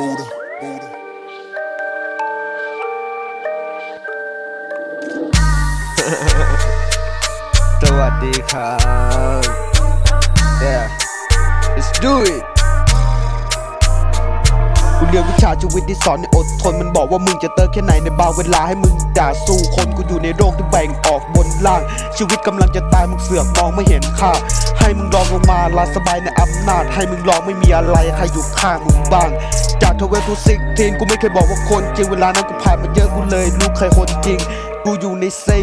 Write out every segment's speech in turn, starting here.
Buddha, Buddha. สวัสดีครับ Yeah let's do it กูเรียนวิชาชีวิตที่สอนให้อดทน มันบอกว่ามึงจะเติมแค่ไหนในบางเวลาให้มึงด่าสู้คนกูอยู่ในโลกที่แบ่งออกบนล่าง ชีวิตกำลังจะตายมึงเสือกมองไม่เห็นค่าให้มึงลองลงมาลาสบายในอำนาจ ให้มึงลองไม่มีอะไรใครอยู่ข้างมึงบ้าง ทเวทูซิกทีนกูไม่เคยบอกว่าคนจริงเวลานั้นกูผ่านมาเยอะกูเลยรู้ใครคนจริง กูอยู่ในซี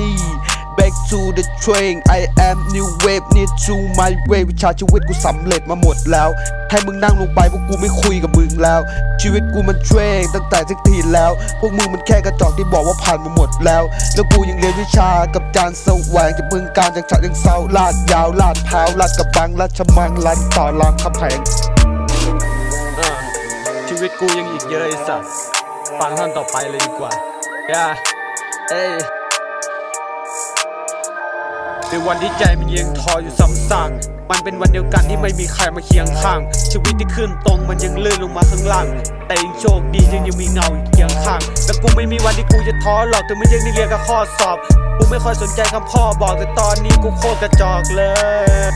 Back to the train I am new wave need to my way วิชาชีวิตกูสำเร็จมาหมดแล้วให้มึงนั่งลงไปพวกกูไม่คุยกับมึงแล้ว ชีวิตกูมันเทรนตั้งแต่สักทีแล้ว พวกมึงมันแค่กระจอกที่บอกว่าผ่านมาหมดแล้ว แล้วกูยังเรียนวิชากับจานสว่างจากมึงการจากฉะเชิงเซาลาดยาวลาดพร้าลาดกระบังลาดชมังลาดต่อรามคำแพง วิตกูยังอีกเยอะไอ้สัสฟังท่อนต่อไปเลยดีกว่า ย่า เอ้ในวันที่ใจมันยังทออยู่ซ้ำซากมันเป็นวันเดียวกันที่ไม่มีใครมาเคียงข้าง ชีวิตที่ขึ้นตรงมันยังลื่นลงมาข้างล่าง แต่ยังโชคดียังยังมีเงาอยู่เคียงข้างและกูไม่มีวันที่กูจะท้อหรอกถึงมันยังได้เรียนกับข้อสอบ กูไม่ค่อยสนใจคำพ่อบอกแต่ตอนนี้กูโคตรกระจอกเลย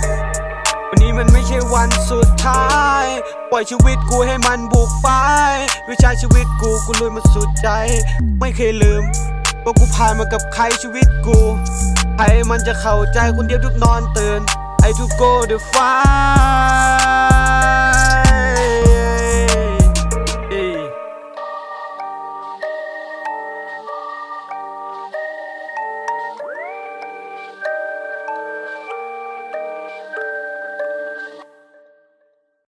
วันนี้มันไม่ใช่วันสุดท้าย ปล่อยชีวิตกูให้มันบุกไป วิชาชีวิตกูกูลุยมาสุดใจ ไม่เคยลืม ว่ากูผ่านมากับใครชีวิตกู ใครมันจะเข้าใจคนเดียวทุกนอนตื่น I to go the far